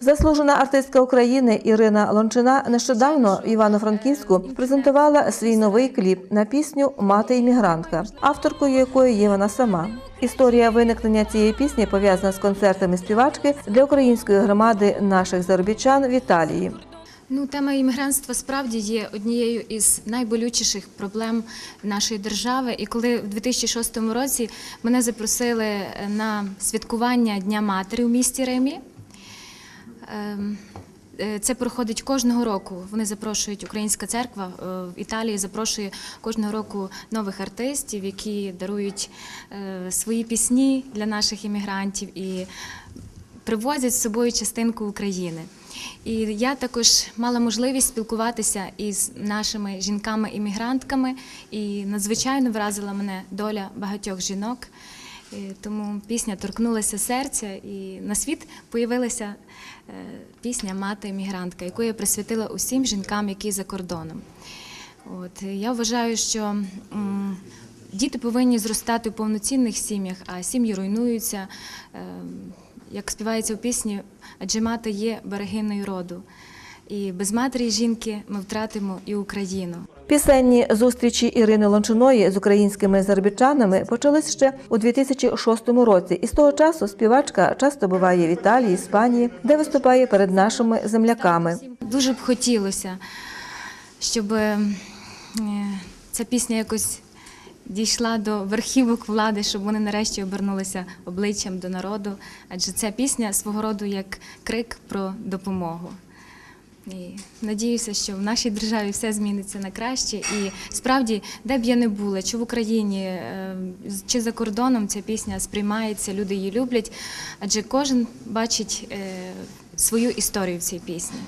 Заслужена артистка України Ірина Лончина нещодавно в Івано-Франківську презентувала свій новий кліп на пісню Мати іммігрантка, авторкою якої є вона сама. Історія виникнення цієї пісні пов'язана з концертами співачки для української громади наших заробітчан в Італії. Ну, тема іммігрантства справді є однією із найболючіших проблем нашої держави. І коли в 2006 році мене запросили на святкування Дня матері у місті Римі. Ем, е, Це проходить кожного року. Вони запрошують Українська церква е, в Італії запрошує кожного року нових артистів, які дарують е, свої пісні для наших іммігрантів і привозять з собою частинку України. І я також мала можливість спілкуватися із нашими жінками-іммігрантками, і надзвичайно вразила мене доля багатьох жінок. Тому пісня торкнулася серця, і на світ появилася е, пісня Мати іммігрантка, яку я присвятила усім жінкам, які за кордоном. От я вважаю, що діти повинні зростати у повноцінних сім'ях, а сім'ї руйнуються. Е, як співається у пісні, адже мати є берегиною роду. І без матері жінки ми втратимо і Україну. Пісенні зустрічі Ірини Лончиної з українськими заробітчанами почались ще у 2006 році, і з того часу співачка часто буває в Італії, Іспанії, де виступає перед нашими земляками. Дуже б хотілося, щоб е, ця пісня якось дійшла до верхівок влади, щоб вони нарешті обернулися обличчям до народу. Адже ця пісня свого роду як крик про допомогу. І надіюся, що в нашій державі все зміниться на краще. І справді, де б я не була, чи в Україні, е, чи за кордоном ця пісня сприймається, люди її люблять, адже кожен бачить е, свою історію в цій пісні.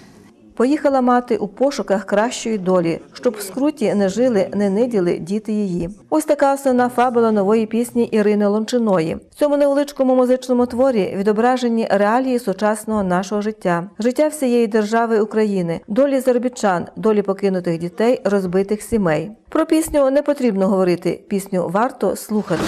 Поїхала мати у пошуках кращої долі, щоб в скруті не жили, не ниділи діти її. Ось така основна фабула нової пісні Ірини Лончиної. В цьому невеличкому музичному творі відображені реалії сучасного нашого життя, життя всієї держави України, долі заробітчан, долі покинутих дітей, розбитих сімей. Про пісню не потрібно говорити. Пісню варто слухати.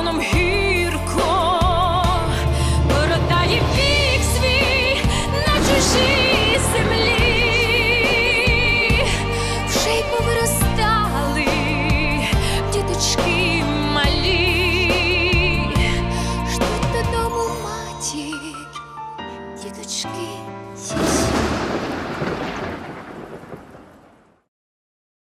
За кордоном гірко, бородає вік свій на чужій землі, вже й повиростали діточки малі, ждуть додому матір діточки.